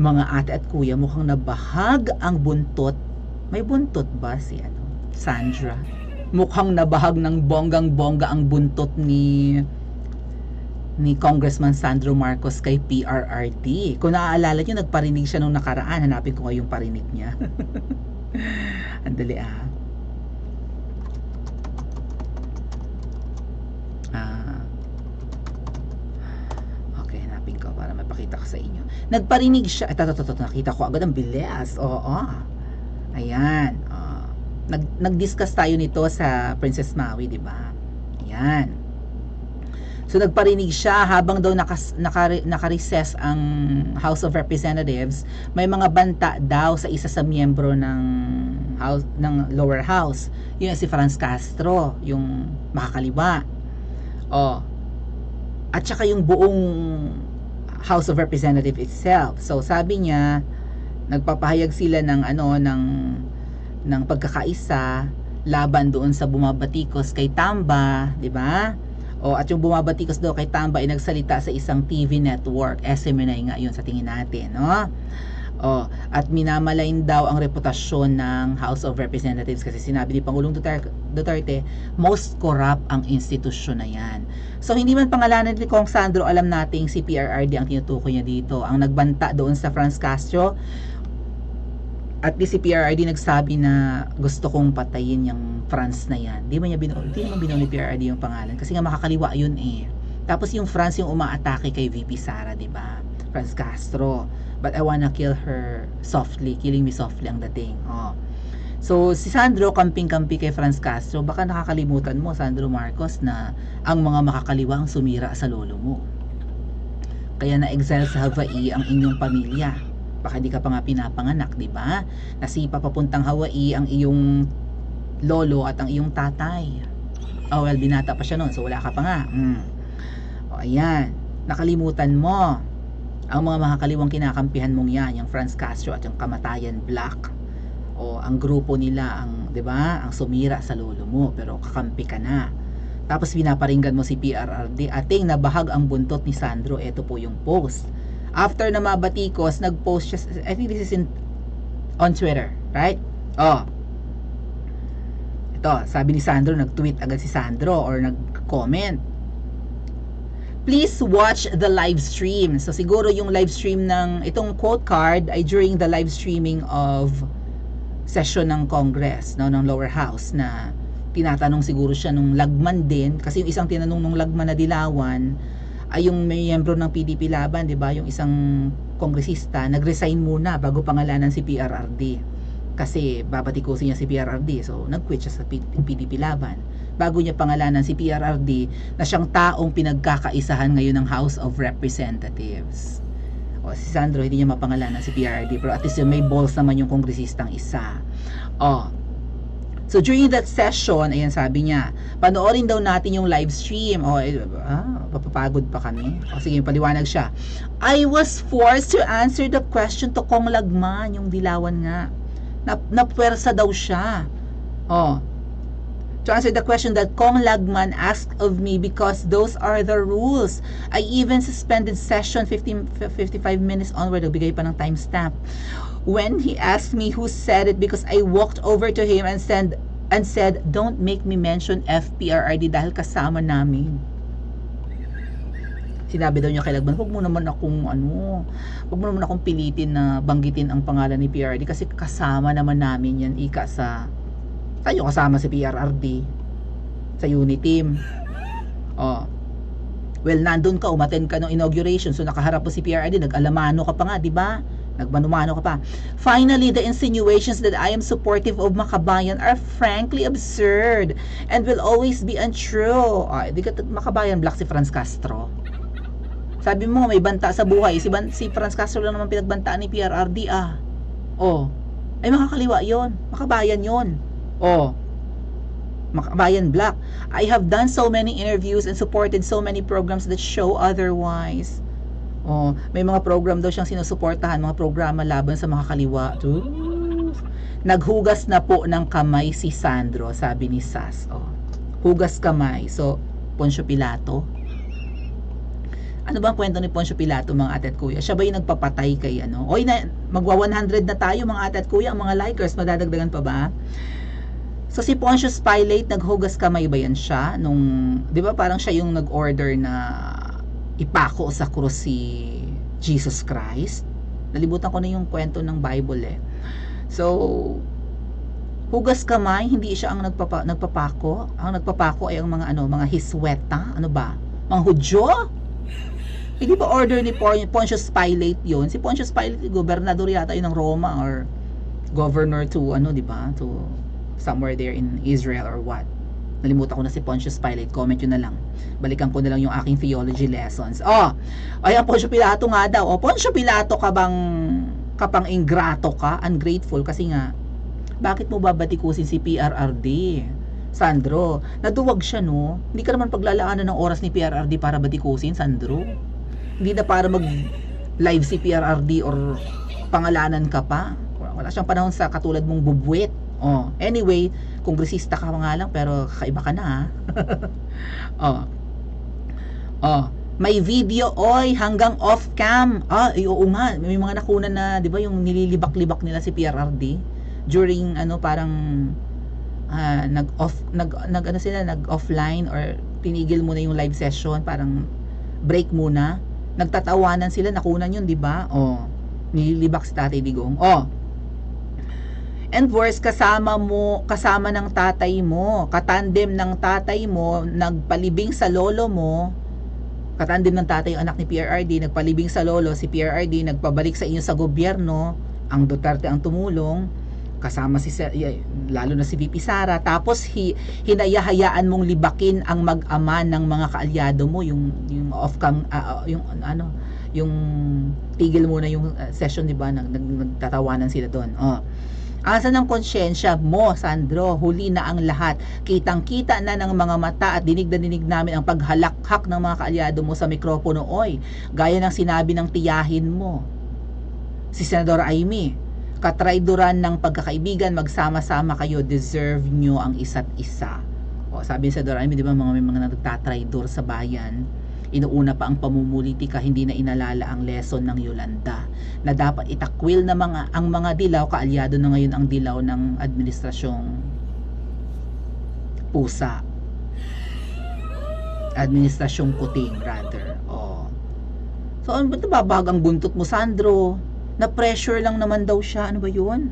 Mga ate at kuya, mukhang nabahag ang buntot. May buntot ba si ano? Sandra? Mukhang nabahag ng bonggang-bongga ang buntot ni ni Congressman Sandro Marcos kay PRRD. Kung naaalala nyo, nagparinig siya nung nakaraan. Hanapin ko nga yung parinig niya. Andali. Ah. Okay, hanapin ko para mapakita ko sa inyo. Nagparinig siya. Ito, ito, ito, nakita ko agad ang bilis. Oo. Ayan. Oh. Nag, nag-discuss tayo nito sa Princess Maui, di ba? Ayan. So nagparinig siya habang daw nakas, naka, naka-recess ang House of Representatives, may mga banta daw sa isa sa miyembro ng house ng lower house. Yun si Franz Castro, yung makakaliwa. Oh. At saka yung buong House of Representatives itself. So sabi niya, nagpapahayag sila ng ano ng ng pagkakaisa laban doon sa bumabatikos kay Tamba, 'di ba? O at yung bumabatikos daw kay Tamba ay nagsalita sa isang TV network. SMNI nga 'yun sa tingin natin, no? O, at minamalain daw ang reputasyon ng House of Representatives kasi sinabi ni Pangulong Duterte, most corrupt ang institusyon na yan. So hindi man pangalanan ni Kong Sandro, alam nating si PRRD ang tinutukoy niya dito. Ang nagbanta doon sa Franz Castro, at least si PRRD nagsabi na gusto kong patayin yung France na yan. Di ba niya binu di naman binuo ni PRRD yung pangalan kasi nga makakaliwa yun eh. Tapos yung France yung umaatake kay VP Sara, di ba? Franz Castro. But I wanna kill her softly, killing me softly ang dating. Oh. So, si Sandro, kamping-kampi kay Franz Castro, baka nakakalimutan mo, Sandro Marcos, na ang mga makakaliwa ang sumira sa lolo mo. Kaya na-exile sa Hawaii ang inyong pamilya baka di ka pa nga pinapanganak, di ba? Nasipa papuntang Hawaii ang iyong lolo at ang iyong tatay. Oh, well, binata pa siya noon, so wala ka pa nga. Mm. O, ayan. Nakalimutan mo ang mga makakaliwang kinakampihan mong yan, yung Franz Castro at yung Kamatayan Black. O, ang grupo nila, ang, di ba, ang sumira sa lolo mo, pero kakampi ka na. Tapos pinaparinggan mo si PRRD, ating nabahag ang buntot ni Sandro, ito po yung post after na mabatikos, nag-post siya, I think this is in, on Twitter, right? Oh. Ito, sabi ni Sandro, nag-tweet agad si Sandro or nag-comment. Please watch the live stream. So siguro yung live stream ng itong quote card ay during the live streaming of session ng Congress, no, ng lower house na tinatanong siguro siya nung lagman din kasi yung isang tinanong nung lagman na dilawan ay yung miyembro ng PDP Laban, 'di ba? Yung isang kongresista nag-resign muna bago pangalanan si PRRD. Kasi babatikusin niya si PRRD. So, nag-quit siya sa PDP Laban. Bago niya pangalanan si PRRD na siyang taong pinagkakaisahan ngayon ng House of Representatives. O, si Sandro, hindi niya mapangalanan si PRRD. Pero at least may balls naman yung kongresistang isa. O, So during that session, ayan sabi niya, panoorin daw natin yung live stream. O, eh, ah, papapagod pa kami. O sige, paliwanag siya. I was forced to answer the question to Kong Lagman, yung dilawan nga. Na, napwersa daw siya. O, to answer the question that Kong Lagman asked of me because those are the rules. I even suspended session 15, 55 minutes onward. Nagbigay pa ng timestamp when he asked me who said it because I walked over to him and said and said, "Don't make me mention FPRRD dahil kasama namin." Sinabi daw niya kay Lagman, "Huwag mo naman akong ano, huwag mo naman akong pilitin na banggitin ang pangalan ni PRRD kasi kasama naman namin 'yan ika sa tayo kasama si PRRD sa unit team." Oh. Well, nandun ka, umaten ka ng inauguration, so nakaharap mo si PRRD, nag-alamano ka pa nga, di ba? Nagmanumano ka pa. Finally, the insinuations that I am supportive of Makabayan are frankly absurd and will always be untrue. Ay, di ka Makabayan Black si Franz Castro. Sabi mo, may banta sa buhay. Si, Ban si Franz Castro lang naman pinagbantaan ni PRRD, ah. Oh. Ay, makakaliwa yon Makabayan yon Oh. Makabayan Black. I have done so many interviews and supported so many programs that show otherwise. Oh, may mga program daw siyang sinusuportahan, mga programa laban sa makakaliwa. Ooh. Naghugas na po ng kamay si Sandro, sabi ni Sas. Oh. Hugas kamay. So, Poncio Pilato. Ano ba ang kwento ni Poncio Pilato mga ate at kuya? Siya ba yung nagpapatay kay ano? Oy, na, magwa 100 na tayo mga ate at kuya, ang mga likers, madadagdagan pa ba? So si Pontius Pilate, naghugas kamay ba yan siya? Nung, di ba parang siya yung nag-order na ipako sa krus si Jesus Christ? Nalibutan ko na yung kwento ng Bible eh. So, hugas kamay, hindi siya ang nagpapa, nagpapako. Ang nagpapako ay ang mga ano, mga hisweta, ano ba? Mga Hudyo? Hindi ba order ni Pon- Pontius Pilate yun? Si Pontius Pilate, gobernador yata yun ng Roma or governor to ano, di ba? To somewhere there in Israel or what. Nalimutan ko na si Pontius Pilate. Comment yun na lang. Balikan ko na lang yung aking theology lessons. Oh, ay ang Poncio Pilato nga daw. Oh, Poncio Pilato ka bang kapang ingrato ka? Ungrateful kasi nga bakit mo babatikusin si PRRD? Sandro, naduwag siya no. Hindi ka naman paglalaanan ng oras ni PRRD para batikusin, Sandro. Hindi na para mag live si PRRD or pangalanan ka pa. Wala, siyang panahon sa katulad mong bubwet. Oh, anyway, kongresista ka nga lang pero kakaiba ka na oh. Oh, may video oy hanggang off cam. Ah, ay, oo nga, may mga nakunan na, 'di ba, yung nililibak-libak nila si PRRD during ano parang ah, nag off nag, nag ano sila nag offline or tinigil muna yung live session parang break muna. Nagtatawanan sila nakunan yun di ba? Oh nililibak si Tatay Digong. Oh and worse kasama mo kasama ng tatay mo katandem ng tatay mo nagpalibing sa lolo mo. Katandem ng tatay yung anak ni PRRD nagpalibing sa lolo si PRRD nagpabalik sa inyo sa gobyerno. Ang Duterte ang tumulong kasama si lalo na si VP Sara. Tapos hi, hinayahayaan mong libakin ang mag-ama ng mga kaalyado mo yung yung off cam ah, ah, yung ano yung tigil muna yung ah, session di ba? Nag, nagtatawanan sila doon. Oh Asa ng konsyensya mo, Sandro? Huli na ang lahat. Kitang-kita na ng mga mata at dinig na dinig namin ang paghalakhak ng mga kaalyado mo sa mikropono, oy. Gaya ng sinabi ng tiyahin mo. Si Senador Amy, katraidoran ng pagkakaibigan, magsama-sama kayo, deserve nyo ang isa't isa. O, sabi ni Senador Amy, di ba mga may mga nagtatraidor sa bayan, inuuna pa ang pamumulitika, hindi na inalala ang lesson ng Yolanda na dapat itakwil na mga ang mga dilaw, kaalyado na ngayon ang dilaw ng administrasyong pusa. Administrasyong kuting, rather. Oh. So, ano ba't nababag ang buntot mo, Sandro? Na-pressure lang naman daw siya. Ano ba yun?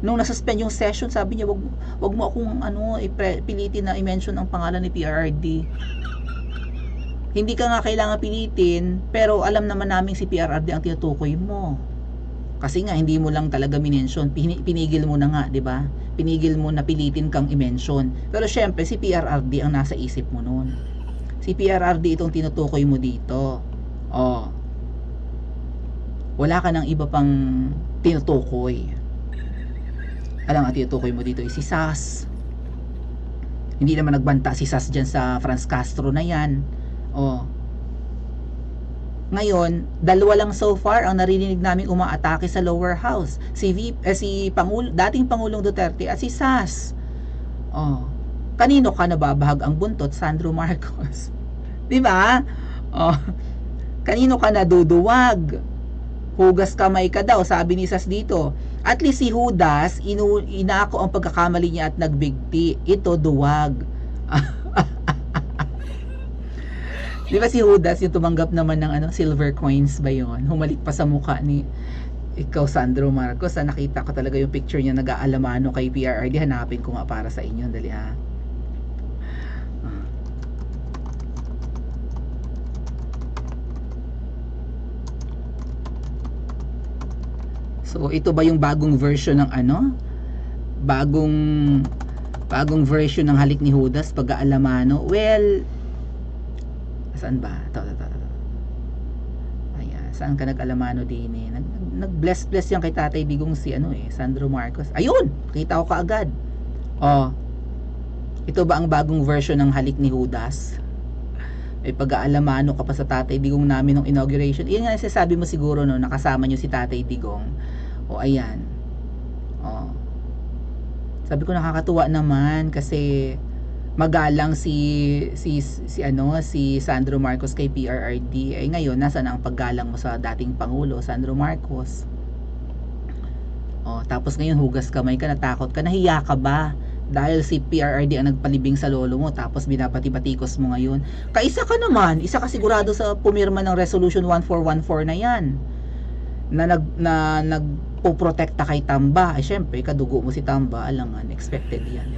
Nung nasuspend yung session, sabi niya, wag, wag mo akong ano, ipre, na i-mention ang pangalan ni PRRD. Hindi ka nga kailangan pilitin, pero alam naman namin si PRRD ang tinutukoy mo. Kasi nga, hindi mo lang talaga minention. Pini- Pinigil mo na nga, di ba? Pinigil mo na pilitin kang i-mention. Pero syempre, si PRRD ang nasa isip mo noon. Si PRRD itong tinutukoy mo dito. Oh. Wala ka ng iba pang tinutukoy. Alam nga, tinutukoy mo dito ay si SAS. Hindi naman nagbanta si SAS dyan sa Franz Castro na yan. Oh. Ngayon, dalawa lang so far ang narinig namin umaatake sa lower house. Si V, eh, si Pangulo, dating Pangulong Duterte at si SAS. Oh. Kanino ka nababahag ang buntot? Sandro Marcos. 'Di ba? Oh. Kanino ka naduduwag? Hugas kamay ka daw, sabi ni Sas dito. At least si Judas, inu, inako ang pagkakamali niya at nagbigti. Ito duwag. Di ba si Judas yung tumanggap naman ng ano, silver coins ba yon? Humalik pa sa mukha ni ikaw Sandro Marcos. Ah, nakita ko talaga yung picture niya nag-aalamano kay PRRD. Hanapin ko nga para sa inyo. Dali ha. So ito ba yung bagong version ng ano? Bagong bagong version ng halik ni Judas pag-aalamano? Well, saan ba? Ito, ito, ito. Ayan, saan ka nag-alamano din eh? Nag, nag- nag-bless-bless yan kay Tatay Digong si ano eh, Sandro Marcos. Ayun! Kita ko kaagad. Oh, ito ba ang bagong version ng halik ni Judas? May pag-aalamano ka pa sa Tatay Digong namin nung inauguration. Iyan nga sasabi mo siguro no, nakasama nyo si Tatay Digong. O ayan. O. Sabi ko nakakatuwa naman kasi magalang si si si ano si Sandro Marcos kay PRRD ay ngayon nasa na ang paggalang mo sa dating pangulo Sandro Marcos? Oh tapos ngayon hugas kamay ka natakot ka nahiya ka ba? Dahil si PRRD ang nagpalibing sa lolo mo tapos binabati-batikos mo ngayon. Kaisa ka naman isa ka sigurado sa pumirma ng resolution 1414 na yan. Na nag na nagpoprotekta kay Tamba. Ay syempre kadugo mo si Tamba alangan expected yan?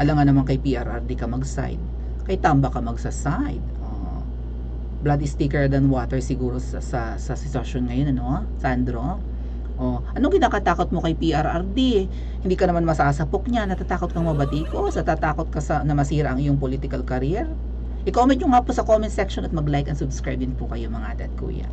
Alangan naman kay PRRD ka mag-side kay Tamba ka magsa-side oh. blood is thicker than water siguro sa sa, sa sitwasyon ngayon ano Sandro Oh, anong kinakatakot mo kay PRRD? Hindi ka naman masasapok niya, natatakot kang mabatikos, natatakot ka sa na masira ang iyong political career? I-comment nyo nga po sa comment section at mag-like and subscribe din po kayo mga dad kuya.